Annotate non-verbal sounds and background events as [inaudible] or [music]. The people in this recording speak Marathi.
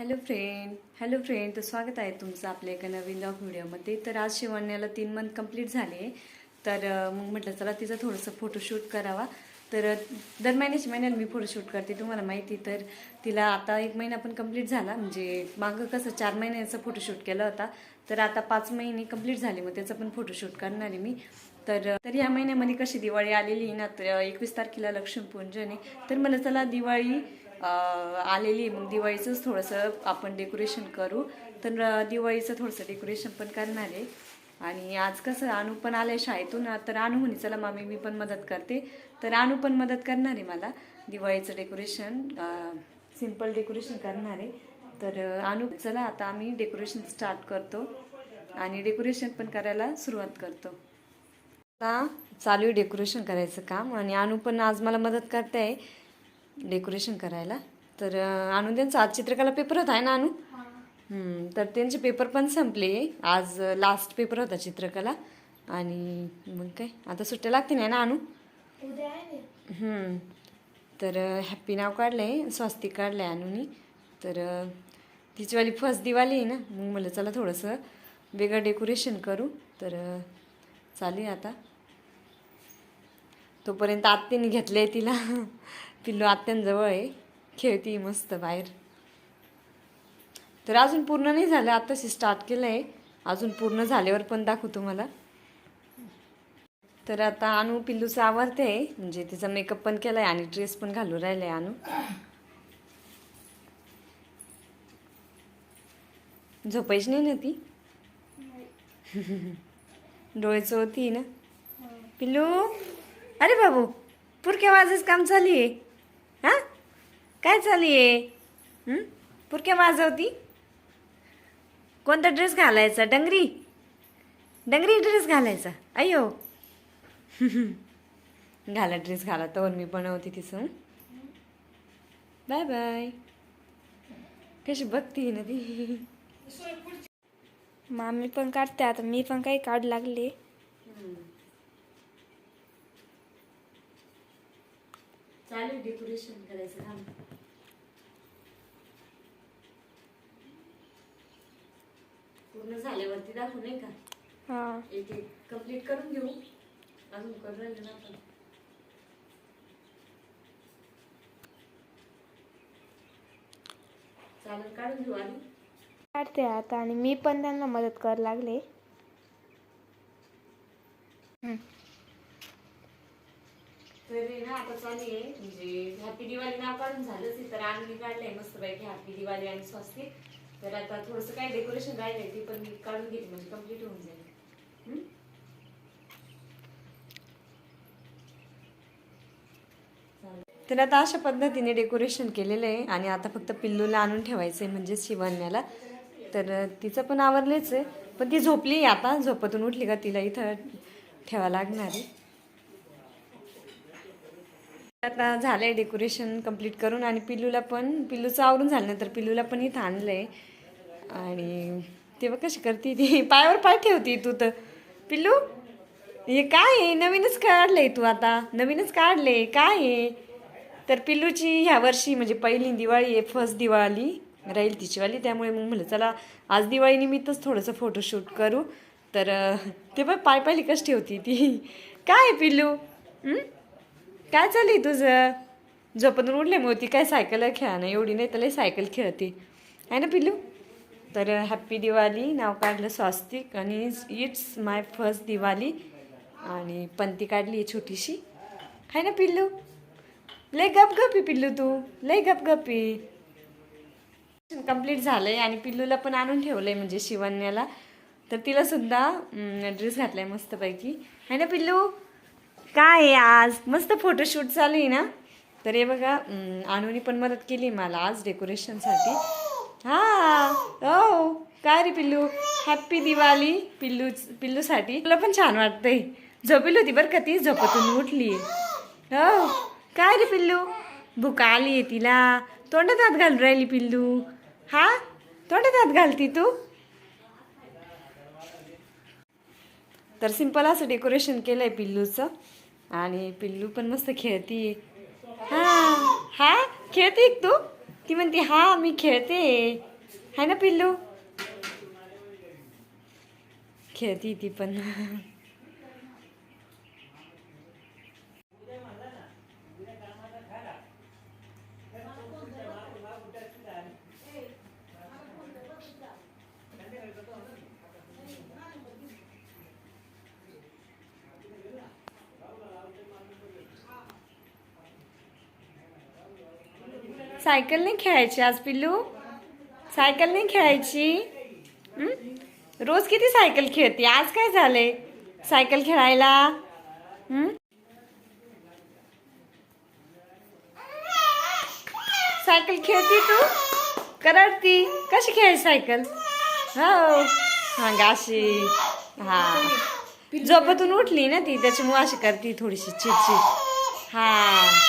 हॅलो फ्रेंड हॅलो फ्रेंड तर स्वागत आहे तुमचं आपल्या एका नवीन लॉग व्हिडिओमध्ये. तर आज शिवण्याला तीन मंथ कंप्लीट झाले. तर मग म्हटलं चला तिचं थोडंसं फोटोशूट करावा. तर दर महिन्याच्या महिन्याला मी फोटोशूट करते तुम्हाला माहिती. तर तिला आता एक महिना पण कंप्लीट झाला. म्हणजे मागं कसं चार महिन्याचा फोटोशूट केला होता. तर आता पाच महिने कंप्लीट झाले मग त्याचं पण फोटोशूट करणार आहे मी. तर तर या महिन्यामध्ये कशी दिवाळी आलेली आहे ना तर एकवीस तारखेला लक्ष्मीपूजन आहे. तर मला चला दिवाळी आलेली मग दिवाळीचंच थोडंसं आपण डेकोरेशन करू. तर दिवाळीचं थोडंसं डेकोरेशन पण करणार आहे. आणि आज कसं अनु पण आहे शाळेतून. तर अनु म्हणे चला मामी मी पण मदत करते. तर अनु पण मदत करणार आहे मला. दिवाळीचं डेकोरेशन सिंपल डेकोरेशन करणार आहे. तर अनु चला आता आम्ही डेकोरेशन स्टार्ट करतो. आणि डेकोरेशन पण करायला सुरुवात करतो. आता चालू आहे डेकोरेशन करायचं काम. आणि अनु पण आज मला मदत करते आहे डेकोरेशन करायला. तर अनु त्यांचा आज चित्रकला पेपर होता आहे ना अनु? हम्म, तर त्यांचे पेपर पण संपले. आज लास्ट पेपर होता चित्रकला. आणि मग काय? आता सुट्ट्या लागते नाही ना हम्म. तर हॅप्पी नाव काढलं आहे स्वस्तिक काढलं आहे अनुनी तर तिचीवाली फर्स्ट दिवाळी आहे ना. मग म्हणलं चला थोडंसं वेगळं डेकोरेशन करू. तर अं, चालू आहे आता. तोपर्यंत आत्याने घेतलं आहे तिला. पिल्लू आत्यांजवळ आहे. खेळती मस्त बाहेर. तर अजून पूर्ण नाही झालं आत्ताशी स्टार्ट केलं आहे अजून पूर्ण झाल्यावर पण दाखवतो मला तर आता अनु पिल्लूचं आवडते म्हणजे तिचा मेकअप पण केलाय आणि ड्रेस पण घालून राहिलाय अनु. झोपायची नाही ना ती? [laughs] डोळ्याचं होती ना? पिल्लू? अरे बाबू पुरक्या वाजच काम चालू आहे. हा? काय चालू आहे? पुरक्या वाजवती? कोणता ड्रेस घालायचा? डंगरी? डंगरी ड्रेस घालायचा? अयो [laughs] घाला ड्रेस घाला. तर मी बनवते तिचं. बाय बाय कशी बघती ना ती. मामी पण काढते. आता मी पण काही काढ लागले. चालेल डेकोरेशन करायचं काम पूर्ण झाल्यावरती दाखवू नाही का? हा. एक एक कंप्लीट करून घेऊ. अजून करून राहिलं ना आपण. चालेल काढून घेऊ आधी. काढते आता आणि मी पण त्यांना मदत कर लागले. तरी ना आता चालू आहे. म्हणजे हॅपी दिवाळी नाव काढून झालंच तर आम्ही काढलंय मस्त पैकी हॅपी दिवाळी आणि स्वस्तिक तर आता थोडंसं काय डेकोरेशन राहिलंय ते पण मी काढून घेते म्हणजे कंप्लीट होऊन जाईल. तर आता अशा पद्धतीने डेकोरेशन केलेलं आहे आणि आता फक्त पिल्लूला आणून ठेवायचं आहे म्हणजे शिवण्याला. तर तिचं पण आवरलेच आहे पण ती झोपली आहे आता. झोपतून उठली का तिला इथं ठेवा लागणार आहे. आता झालं आहे डेकोरेशन कंप्लीट करून आणि पिल्लूला पण पिल्लूचं आवरून झाल्यानंतर पिल्लूला पण इथं आहे आणि तेव्हा कशी करते ती? [laughs] पायावर पाय ठेवते तू तर. पिल्लू हे काय आहे? नवीनच काढलंय तू आता. नवीनच काढले काय आहे? तर पिल्लूची ह्या वर्षी म्हणजे पहिली दिवाळी आहे फर्स्ट दिवाळी. राहील तिचीवाली त्यामुळे मग म्हणलं चला आज दिवाळीनिमित्तच थोडंसं फोटोशूट करू. तर अं, ते पण पाय पाहिली कशी ठेवती ती? [laughs] काय आहे पिल्लू हं? काय चालली तुझं? झोपून उठले मग ती काय सायकल खेळा ना एवढी नाही त्याला सायकल खेळते. आहे ना पिल्लू? तर हॅप्पी दिवाळी नाव काढलं स्वास्तिक आणि इट्स माय फर्स्ट दिवाळी आणि पंती काढली छोटीशी. आहे ना पिल्लू? लय गपगपी पिल्लू तू लय गपगपी. कंप्लीट झालंय आणि पिल्लूला पण आणून ठेवलंय म्हणजे शिवण्याला तर तिला सुद्धा ड्रेस घातलाय मस्तपैकी. आहे ना पिल्लू? काय आहे आज? मस्त फोटोशूट चालू आहे ना? तर हे बघा आणूनी अनुनी पण मदत केली मला आज डेकोरेशनसाठी हा हो. काय रे पिल्लू? हॅप्पी दिवाळी पिल्लू पिल्लूसाठी. तुला पण छान वाटतंय. झोपेल होती बरं का ती? झोपतून उठली हो. काय रे पिल्लू? भूक आली आहे तिला. तोंडात हात घालून राहिली पिल्लू. हा? तोंडात हात घालती तू? तर सिंपल असं डेकोरेशन केलंय पिल्लूचं. आणि पिल्लू पण मस्त खेळती. हा हा? खेळते तू? ती म्हणते हा मी खेळते. आहे ना पिल्लू? खेळती ती पण. सायकल नाही खेळायची आज पिल्लू? सायकल नाही खेळायची? रोज किती सायकल खेळते? आज काय झालंय? सायकल खेळायला? सायकल खेळती तू? करडती? कशी खेळायची सायकल? हो. हा गाशी हा. झोपेतून उठली ना ती त्याच्यामुळे अशी करती थोडीशी चिडचिड. हा.